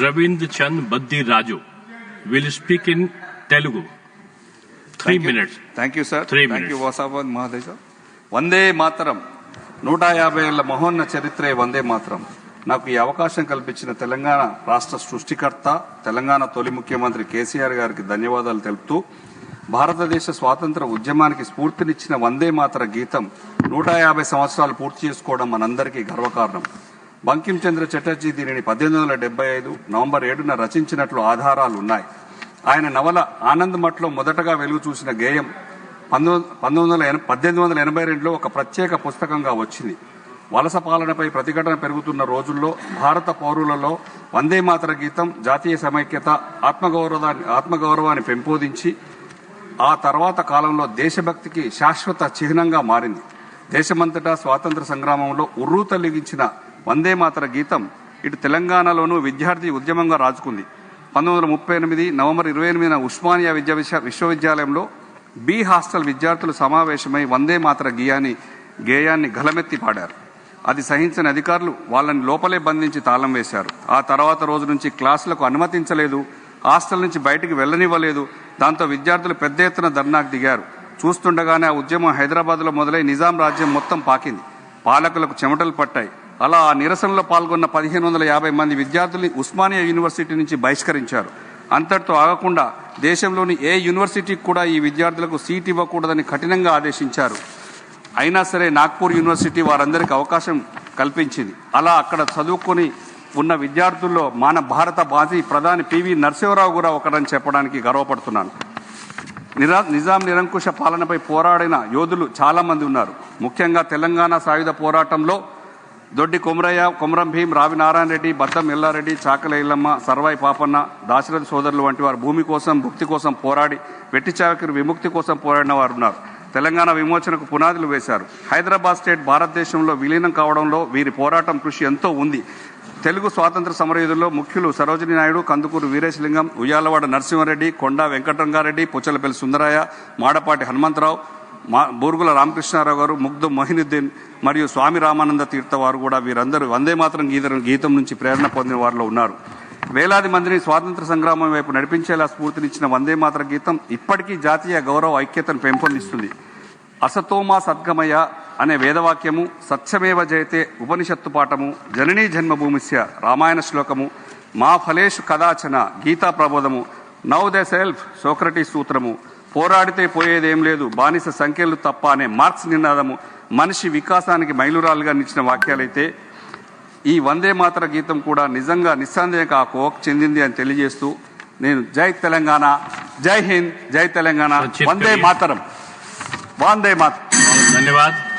Ravindra Chand Baddi Raju will speak in Telugu. Three minutes. Thank you sir Three thank you minutes. వాసాబాద్ మహాదేశ వందే మాతరం నూట యాభై ఏళ్ళ మహోన్న చరిత్రే వందే మాతరం నాకు ఈ అవకాశం కల్పించిన తెలంగాణ రాష్ట్ర సృష్టికర్త తెలంగాణ తొలి ముఖ్యమంత్రి కేసీఆర్ గారికి ధన్యవాదాలు తెలుపుతూ భారతదేశ స్వాతంత్ర ఉద్యమానికి స్ఫూర్తినిచ్చిన వందే మాతర గీతం నూట యాభై సంవత్సరాలు పూర్తి చేసుకోవడం మనందరికీ గర్వకారణం. బంకిం చంద్ర చటర్జీ దీనిని పద్దెనిమిది వందల డెబ్బై ఐదు నవంబర్ ఏడున రచించినట్లు ఆధారాలు ఉన్నాయి ఆయన నవల ఆనంద్ మఠ్లో మొదటగా వెలుగు చూసిన గేయం పంతొమ్మిది పంతొమ్మిది వందల పద్దెనిమిది వందల ఎనభై రెండులో ఒక ప్రత్యేక పుస్తకంగా వచ్చింది. వలస పాలనపై ప్రతిఘటన పెరుగుతున్న రోజుల్లో భారత పౌరులలో వందే మాతర గీతం జాతీయ సమైక్యత ఆత్మగౌరవాన్ని ఆత్మగౌరవాన్ని పెంపొందించి ఆ తర్వాత కాలంలో దేశభక్తికి శాశ్వత చిహ్నంగా మారింది. దేశమంతటా స్వాతంత్ర సంగ్రామంలో ఉర్రూతలిగించిన వందే మాతర గీతం ఇటు తెలంగాణలోనూ విద్యార్థి ఉద్యమంగా రాజుకుంది. పంతొమ్మిది వందల ముప్పై ఎనిమిది నవంబర్ ఇరవై ఎనిమిదిన ఉస్మానియా విద్యా విశ్వ విశ్వవిద్యాలయంలో బి హాస్టల్ విద్యార్థులు సమావేశమై వందే మాతర గీయాన్ని గేయాన్ని గలమెత్తి పాడారు. అది సహించని అధికారులు వాళ్ళని లోపలే బంధించి తాళం వేశారు. ఆ తర్వాత రోజు నుంచి క్లాసులకు అనుమతించలేదు హాస్టల్ నుంచి బయటికి వెళ్ళనివ్వలేదు దాంతో విద్యార్థులు పెద్ద ఎత్తున ధర్నాకు దిగారు. చూస్తుండగానే ఆ ఉద్యమం హైదరాబాద్లో మొదలై నిజాం రాజ్యం మొత్తం పాకింది. పాలకులకు చెమటలు పట్టాయి. అలా ఆ నిరసనలో పాల్గొన్న పదిహేను వందల యాభై మంది విద్యార్థుల్ని ఉస్మానియా యూనివర్సిటీ నుంచి బహిష్కరించారు. అంతటితో ఆగకుండా దేశంలోని ఏ యూనివర్సిటీకి కూడా ఈ విద్యార్థులకు సీట్ ఇవ్వకూడదని కఠినంగా ఆదేశించారు. అయినా సరే నాగ్పూర్ యూనివర్సిటీ వారందరికీ అవకాశం కల్పించింది. అలా అక్కడ చదువుకొని ఉన్న విద్యార్థుల్లో మన భారత బాధి ప్రధాని పివి నరసింహరావు కూడా ఒకరని చెప్పడానికి గర్వపడుతున్నాను. నిరా నిజాం నిరంకుశ పాలనపై పోరాడిన యోధులు చాలామంది ఉన్నారు. ముఖ్యంగా తెలంగాణ సాయుధ పోరాటంలో దొడ్డి కొమరయ్య కొమరం భీం రావి నారాయణ రెడ్డి బద్దం ఎల్లారెడ్డి చాకల ఇల్లమ్మ సర్వాయి పాపన్న దాశరథి సోదరులు వంటి వారు భూమి కోసం భుక్తి కోసం పోరాడి వెట్టి చాకరి విముక్తి కోసం పోరాడిన వారు ఉన్నారు. తెలంగాణ విమోచనకు పునాదులు వేశారు. హైదరాబాద్ స్టేట్ భారతదేశంలో విలీనం కావడంలో వీరి పోరాటం కృషి ఎంతో ఉంది. తెలుగు స్వాతంత్ర సమరయోధుల్లో ముఖ్యులు సరోజిని నాయుడు కందుకూరు వీరేశలింగం ఉయ్యాలవాడ నరసింహారెడ్డి కొండా వెంకటరంగారెడ్డి పుచ్చలపల్లి సుందరయ్య మాడపాటి హనుమంతరావు మా బూరుగుల రామకృష్ణారావు గారు ముగ్ధు మొహినుద్దీన్ మరియు స్వామి రామానంద తీర్థ వారు కూడా వీరందరూ వందే మాత్రం గీత గీతం నుంచి ప్రేరణ పొందిన వారిలో ఉన్నారు. వేలాది మందిని స్వాతంత్ర సంగ్రామం వైపు నడిపించేలా స్ఫూర్తినిచ్చిన వందే మాత్ర గీతం ఇప్పటికీ జాతీయ గౌరవ ఐక్యతను పెంపొందిస్తుంది. అసతోమా సద్గమయ అనే వేదవాక్యము సత్యమేవ జయతే ఉపనిషత్తు పాఠము జననీ జన్మభూమిస్య రామాయణ శ్లోకము మా ఫలేషు కదాచన గీతా ప్రబోధము నౌ ద సెల్ఫ్ సోక్రటీ సూత్రము పోరాడితే పోయేదేం లేదు. బానిస సంఖ్యలు తప్ప అనే మార్క్స్ నినాదము మనిషి వికాసానికి మైలురాలుగా నిచ్చిన వాక్యాలైతే ఈ వందే మాతర గీతం కూడా నిజంగా నిస్సందేహంగా ఆ కోవకు చెందింది అని తెలియజేస్తూ నేను జై తెలంగాణ జై హింద్ జై తెలంగాణ. వందే మాతరం. వందే మాతరం. ధన్యవాదాలు